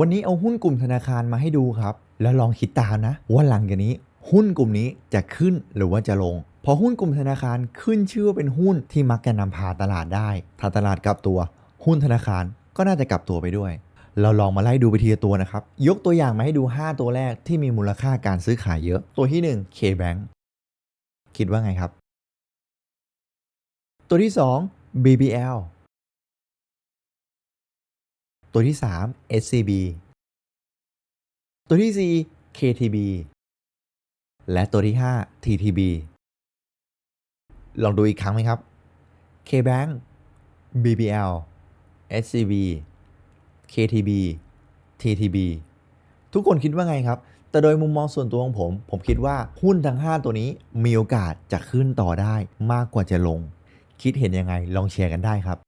วันนี้เอาหุ้นกลุ่มธนาคารมาให้ดูครับ แล้วลองคิดตามนะว่าหลังจากนี้ หุ้นกลุ่มนี้จะขึ้นหรือว่าจะลง พอหุ้นกลุ่มธนาคารขึ้นชื่อว่าเป็นหุ้นที่มักจะนำพาตลาดได้ ถ้าตลาดกลับตัว หุ้นธนาคารก็น่าจะกลับตัวไปด้วย เราลองมาไล่ดูไปทีละตัวนะครับ ยกตัวอย่างมาให้ดู 5 ตัวแรกที่มีมูลค่าการซื้อขายเยอะ ตัวที่ 1 KBank คิดว่าไงครับ ตัวที่ 2 BBL ตัวที่ 3 SCB ตัวที่ 4 KTB และตัวที่ 5 TTB ลองดูอีกครั้งไหมครับ KBank BBL SCB KTB TTB ทุกคนคิดว่าไงครับ แต่โดยมุมมองส่วนตัวของผม ผมคิดว่าหุ้นทั้ง 5 ตัวนี้มีโอกาสจะขึ้นต่อได้มากกว่าจะลง คิดเห็นยังไงลองแชร์กันได้ครับ